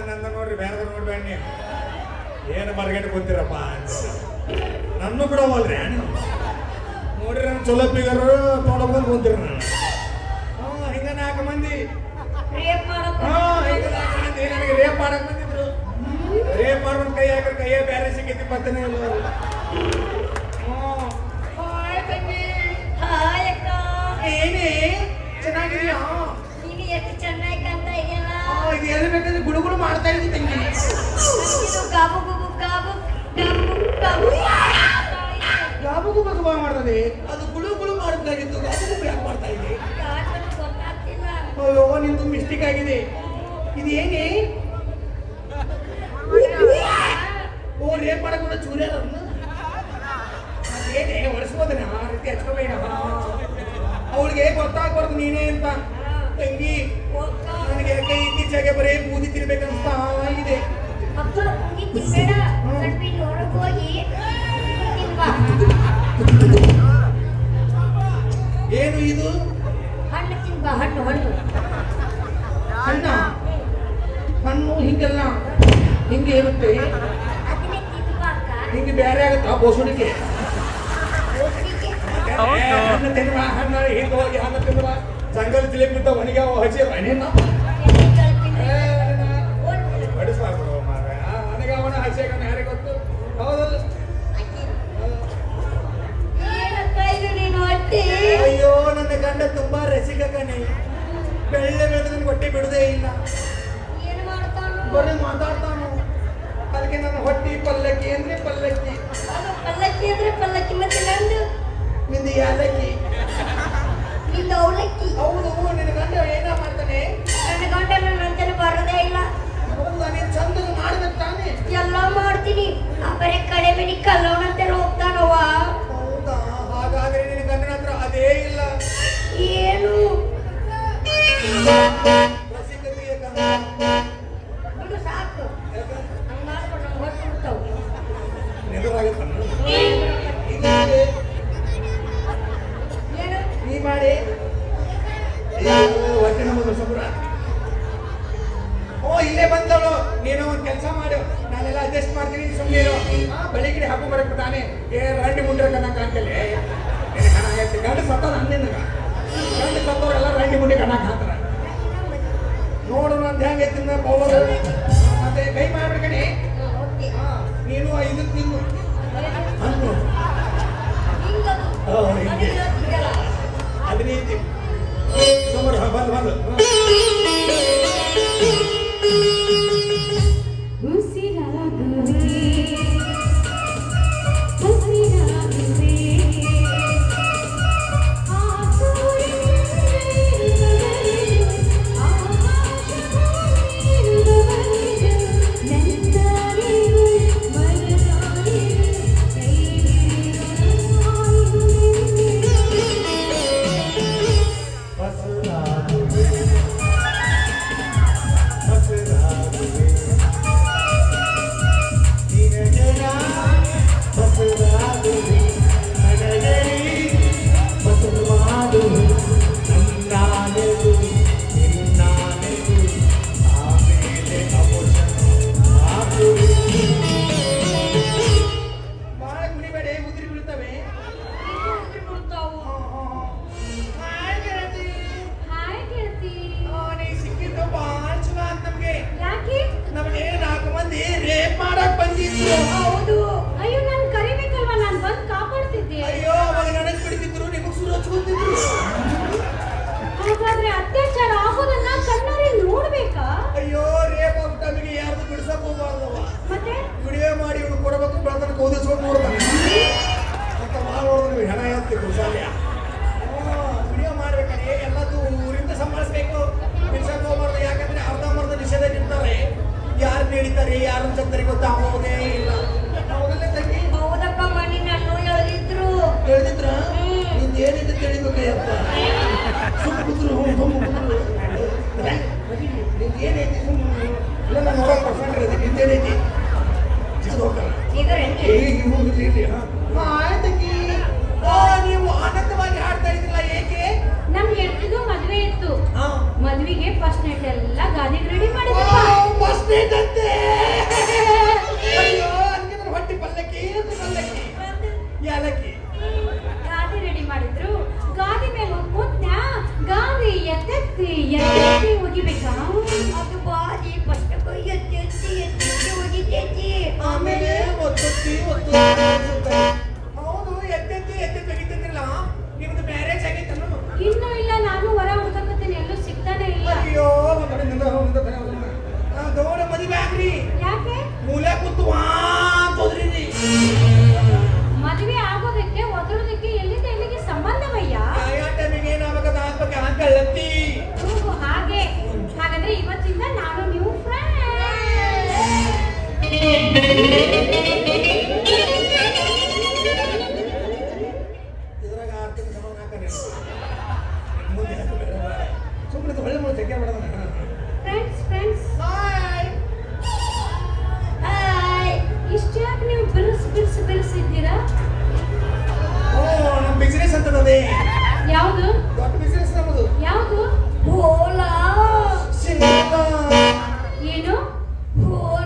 ತಗೋ ನೋಡ್ರಿ ಬೇರೆ ನೋಡ್ಬೇಡ ನೀವು ಏನು ಮರ್ಗಟ್ಟು ಕೂತಿರಪ್ಪ ನನ್ನ ಬಿಡವಲ್ರಿ ನೀವು ನೋಡ್ರಿ ನನ್ನ ಚಲೋ ಪಿಗರು ತೊಗೊಂಡು ಕುಂತೀರಿ ನಾನು ಹ್ಞೂ ಹಿಂಗ ನಾಲ್ಕು ಮಂದಿ. ಹಾ ಹಿಂಗ ನಾಲ್ಕು ಮಂದಿ. ನನಗೆ ರೇಪ್ ಮಾಡಕ್ ಬಂದಿದ್ರು. ರೇಪ್ ಮಾಡೋನ್ ಕೈ ಹಾಕಿದ್ರೆ ಕೈಯೇ ಬೇರೆ ಸಿಕ್ಕೈತಿ ಪತ್ತನೇ ಇಲ್ಲ ಏನೇ? ಚೆನ್ನಾಗಿದೆಯಾ? ನೀನು ಎಷ್ಟು ಚೆನ್ನಾಗಿ ಇದು ಎಲ್ಲಿ ಬೇಕಾದ್ರೆ ಗುಡುಗುಡು ಮಾಡ್ತಾ ಇದ್ದೀನಿ ತಂಗಿ. ಯಾವಾಗೂ ಮಗುವ ಮಾಡ್ತದೆ. ಅದು ಗುಳು ಗುಳು ಮಾಡಬೇಕಾಗಿತ್ತು ಯಾವಾಗೂ ಯಾಕೆ ಮಾಡ್ತಾ ಇದೆ ಅಯ್ಯೋ, ನಿಂದು ಮಿಸ್ಟೇಕ್ ಆಗಿದೆ. ಇದು ಹೇಗೆ ಓ, ರೇಪ್ ಮಾಡಕ್ ಕೂಡ ಚೂರ್ಯಾರ ಏನೇ? ಒಡಿಸ್ಬೋದನ ಆ ರೀತಿ ಹಚ್ಕೋಬೇಡ. ಅವಳಿಗೆ ಗೊತ್ತಾಗ್ಬಾರ್ದು ನೀನೇ ಅಂತ. ತಂಗಿ, ನನಗೆ ಕೈ ಇತ್ತೀಚೆಗೆ ಬರೀ ಬೂದಿ ತಿರ್ಬೇಕಂತ ಇದೆ. ತಿನ್ಬಾ ಏನು ಇದು? ಹಣ್ಣು ಹಿಂಗಲ್ಲ ಹಣ್ಣು ಹಣ್ಣು. ಹಣ್ಣ? ಹಣ್ಣು ಹಿಂಗೆಲ್ಲ ಹಿಂಗೆ ಇರುತ್ತೆ. ತಿನ್ಬಾ ಹಿಂಗೆ ಬೇರೆ ಆಗುತ್ತೆ. ಬೋಸುಡಿಕೆ. ಹೋಗ್ಲಿಕ್ಕೆ ಹಣ್ಣು ತಿನ್ನುವ ಹಣ್ಣು ಹಿಂಗೆ ಹೋಗಿ ಹಣ್ಣು ತಿನ್ನುವ ಜಂಗಲ್ ಜಿಲೇಬಿ ಬಿದ್ದ ಮನೆಗೆ ಹಚ್ಚಿ ಹಸಿ ನಿಂದು ಯಾಲಕ್ಕಿ ನಿಂದು ಅವಲಕ್ಕಿ. ಹೌದು ನಿನ್ನ ಗಂಡ ಏನ ಮಾಡ್ತಾನೆ. ನನ್ನ ಗಂಡ ನನ್ನ ಅಂಚನೆ ಬರೋದೇ ಇಲ್ಲ. ಹೌದಾ ನೀನ್ ಚಂದದ ಮಾಡ್ಬೇಕು ತಾನೆ. ಎಲ್ಲ ಮಾಡ್ತೀನಿ. ಆ ಬರೀ ಕಡೆ ಮನಿ ಕಲ್ಲವನಂತೆ ಹೋಗ್ತಾನವ್ವ ಹೌದಾ? ಹಾಗಾದ್ರೆ ನಿನ್ನ ಗಂಡನ ಹತ್ರ ಅದೇ ಇಲ್ಲ. ಏನು? ನಾನೆಲ್ಲ ಅಡ್ಜಸ್ಟ್ ಮಾಡ್ತೀನಿ ಸುಮ್ಮನೆ ಬೆಳಿಗ್ಗೆ ಹಬ್ಬ ಬರಕ್ಕೆ ತಾನೆ ಏ, ರಂಡಿ ಮುಂಡ್ರೆ ಕಣ್ಣ ಕಾಣ್ತಲೆ ಗಂಡ ಅಂದಿನಾಗ ಅಂದಿನ ಗಂಡ ಎಲ್ಲ ರಂಡಿ ಮುಂಡಿ ಕಣ್ಣ ಕಾಣ್ತಾರ ನೋಡೋಣ ಅಂತ ಹೆಂಗೆ ತಿನ್ನ ಪವರ್ ಮತ್ತೆ ಕೈ. ಹಾ ನೀನು ಐದು ತಿನ್ನು. ಅದ್ರೀತಿ. ಅದು. ಸುಮಾರು ಬಂದು ಬಂದು. ಯಾರು ನಡೀತಾರೆ ಯಾರು ಚಂದರಿ ಗೊತ್ತಾಗೋದೇ ಇಲ್ಲ. ಹೌದಪ್ಪ ನಾನು ಎಳೆದಿದ್ರು ಹೇಳಿದ್ರ. ನಿಂದ ಏನಿದೆ ತಿಳಿಬೇಕಯ್ಯಪ್ಪ. ಸುಮ್ಮ ಕುದ್ರು ಹೌದು ಎತ್ತೆತ್ತಿ ಎತ್ತಿ ತೆಗಿತಿದ್ದಿಲ್ಲ ನಿಮ್ದು ಮ್ಯಾರೇಜ್ ಆಗೈತೆ ಇನ್ನೂ ಇಲ್ಲ ನಾನು ಹೊರ ಹುಡುಕಕತ್ತೀನಿ ಎಲ್ಲೂ ಸಿಗ್ತಾನೆ ಇಲ್ಲ. ಅಯ್ಯೋ ದೌಡ ಮದುವೆ ಆಗ್ರಿ. ಯಾಕೆ? ಮೂಲೆ ಕೂತು ತೊದ್ರಿದಿ ಮದುವೆ ಆಗೋದಕ್ಕೆ ಒದರೋದಕ್ಕೆ ಎಲ್ಲಿಂದ ಎಲ್ಲಿಗೆ ಸಂಬಂಧವಯ್ಯ? ಯಾವ ಟೈಮಿಗೆ ಏನಾಗಬೇಕದ ಹಾಕಳ್ಳತ್ತಿ ಓಹೋ, ಹಾಗೆ. ಹಾಗಾದ್ರೆ ಇವತ್ತಿಂದ ನಾನು ನೀವು ಇದ್ರಾಗ ತೆಗೆ ಮಾಡೋದನ್ನ ಫ್ರೆಂಡ್ಸ್ ಫ್ರೆಂಡ್ಸ್ ಹಾಯ್ ಹಾಯ್ ಇಷ್ಟು ಯಾಕೆ ನೀವು ಬಿರ್ಸ್ ಬಿರ್ಸ್ ಬಿರುಸಿದ್ದೀರಾ ಓ ನಮ್ಮ ಬಿಸ್ನೆಸ್ ಅಂತದದೆ ಯಾವುದು? ದೊಡ್ಡ ಬಿಸ್ನೆಸ್ ನಮ್ಮದು ಯಾವುದು? ಹೋಲಾ ಸಿನಿಮಾ. ಏನು? ಹೋಲಾ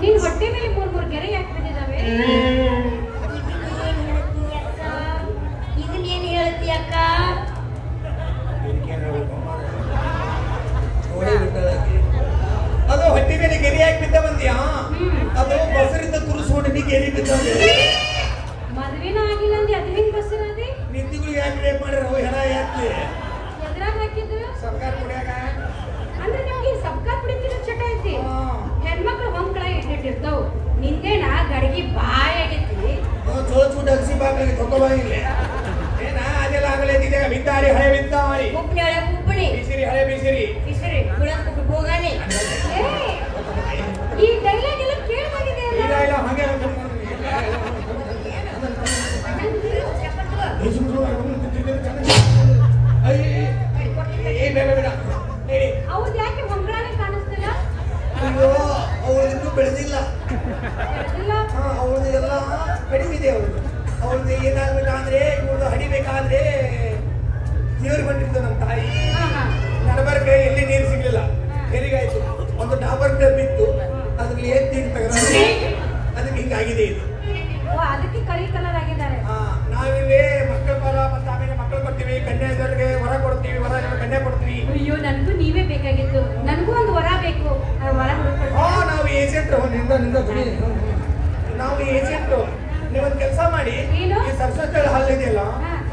ನಿನ್ ಹೊಟ್ಟೆ ಮೇಲೆ ಮೂರ್ ಮೂರ್ ಗೆರೆ ಯಾಕೆ ಬಿದ್ದಿದಾವೆ ಇದನ್ನ ಏನ್ ಹೇಳ್ತಿ ಅಕ್ಕ? ಅದು ಹೊಟ್ಟೆ ಮೇಲೆ ಗೆರೆ ಯಾಕೆ ಬಿದ್ದ ಬಂದ್ಯಾ ಅದು ಬಸರಿಂದ ತುರಿಸ್ಕೊಂಡು ನೀ ಗೆರೆ ಬಿದ್ದಂಗೆ ಮದ್ವೆನ ಆಗಿಲ್ಲ ಅಂದ್ರೆ ಅದು ಹೆಂಗ್ ಬಸ್ಸಿರದಿ ನಿಂತಿಗಳು ಯಾಕೆ ರೇಪ್ ಅವು ಹೆಣ ಯಾಕೆ ಎದ್ರಾಗ ಹಾಕಿದ್ರು ಸರ್ಕಾರ ಕುಡಿಯಾಗ ಅಂದ್ರೆ ನಿಮ್ಗೆ ಸರ್ಕಾರ ಕುಡಿತಿರೋ ಚಟ ಐತಿ? ಹಾ. ಹೆಣ್ಮಕ್ಳು ಹೊಂಕಳ ಇಟ್ಟಿರ್ತಾವ್ ನಿಂದೇನ ಗಡಿಗೆ ಬಾಯ್ ಆಗೈತಿ ಚೋಳ ಚೂಟ ಅಗಸಿ ಬಾಗಿಲಿಗೆ ತೊಗೊಬಾಗಿಲ್ಲ ಏನ ಅದೆಲ್ಲ ಆಗಲೇ ಇದ್ದಾಗ ಬಿದ್ದಾಡಿ ಹಳೆ ಬಿದ್ದಾಡಿ ಉಪ್ಪಣಿ ಒಳಗೆ ಉಪ್ಪಣಿ. ಬಿಸಿರಿ ಹಳೆ ಬಿಸಿರಿ. ಬಿಸಿರಿ ಗುಳಕ್ ಹೋಗಾನಿ. ಏ, ಈ ಡೈಲಾಗ್ ಎಲ್ಲ ಕೇಳ್ಬಂದಿದೆ ಇಲ್ಲ ಅಲ್ಲ. ಇಲ್ಲ ಹಂಗೆ ದೇವ್ರು ಬಂದಿತ್ತು ನಮ್ಮ ತಾಯಿ. ನಡಬರ್ಕ ಎಲ್ಲಿ ನೀರು ಸಿಗ್ಲಿಲ್ಲ. ಎಲ್ಲಿಗಾಯ್ತು? ಒಂದು ಡಾಬರ್ ಡಬ್ ಇತ್ತು. ಅದ್ರಲ್ಲಿ ನೀರು ತೆಗೆದ ಅದಕ್ಕೆ ಹಿಂಗಾಗಿದೆ ಇದು. ಅದಕ್ಕೆ ಕರಿ ಕಲರ್ ಆಗಿದ್ದಾರೆ. ನಾವಿಲ್ಲಿ ಮಕ್ಕಳ ಪರ ಮತ್ತೆ ಆಮೇಲೆ ಮಕ್ಕಳು ಕೊಡ್ತೀವಿ. ಕನ್ಯಾದವರಿಗೆ ವರ ಕೊಡ್ತೀವಿ ವರ ಕಂಡೆ ಕನ್ಯಾ ಕೊಡ್ತೀವಿ. ಅಯ್ಯೋ ನನಗೂ ನೀವೇ ಬೇಕಾಗಿತ್ತು. ನನಗೂ ಒಂದು ವರ ಬೇಕು. ವರ ಹಾ ನಾವು ಏಜೆಂಟ್ನಿಂದ ನಿಂದ ಧ್ವನಿ. ನಾವು ಏಜೆಂಟ್ ನೀವೊಂದು ಕೆಲಸ ಮಾಡಿ ಏನು? ಈ ಸರಸ್ವತಿ ಹಲ್ಲಿದೆಯಲ್ಲ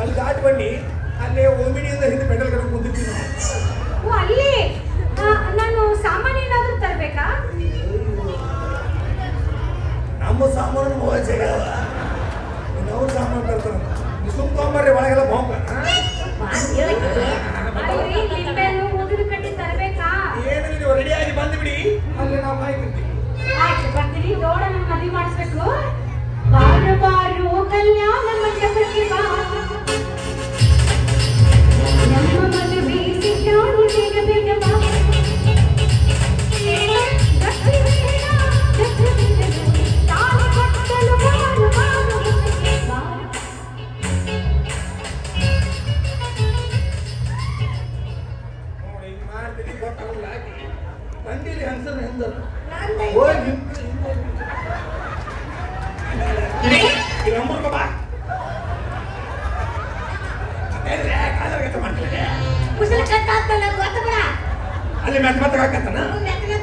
ಅಲ್ಲಿ ದಾಟ್ ಬನ್ನಿ. ಅಲ್ಲೇ ಓಮಿನಿಯಿಂದ ಹಿಂದೆ ಪೆಟ್ರೋಲ್ ಕಡೆ ಕುಂದಿರ್ತೀವಿ ನಾವು. ಓ ಅಲ್ಲಿ ನಾನು ಸಾಮಾನು ಏನಾದರೂ ತರಬೇಕಾ? ನಮ್ಮ ಸಾಮಾನು ಹೋಗ ಜಗಳ ನಾವು ಸಾಮಾನು ತರ್ತಾರ. ಸುಮ್ ತೊಗೊಂಬರ್ರಿ ಒಳಗೆಲ್ಲ ಬಾಂಬ್. ತರಬೇಕಾ? ಏನಿಲ್ಲ ನೀವು ರೆಡಿಯಾಗಿ ಬಂದ್ಬಿಡಿ ಅಲ್ಲಿ ನಾವು ಕಾಯ್ತಿರ್ತೀವಿ ಬರ್ತೀನಿ. ನೋಡ ನನ್ನ ಮದುವೆ ಮಾಡಿಸ್ಬೇಕು. ಬಾರು ಬಾರು ಕಲ್ಯಾಣ ಮಂಟಪಕ್ಕೆ ಬಾ. ಅದೇನ್ರಿ, ಕಾಲರ್ ಗತ ಮಾಡ್ತೀರಿ? ಕುಶಲ ಕಟ್ಟಾಗ್ತಲ್ಲ ಗೊತ್ತ ಬಾ. ಅಲ್ಲಿ ಮೆತ್ತ ಮೆತ್ತಗೆ ಹಾಕತ್ತನ? ಮೆತ್ತಗೆ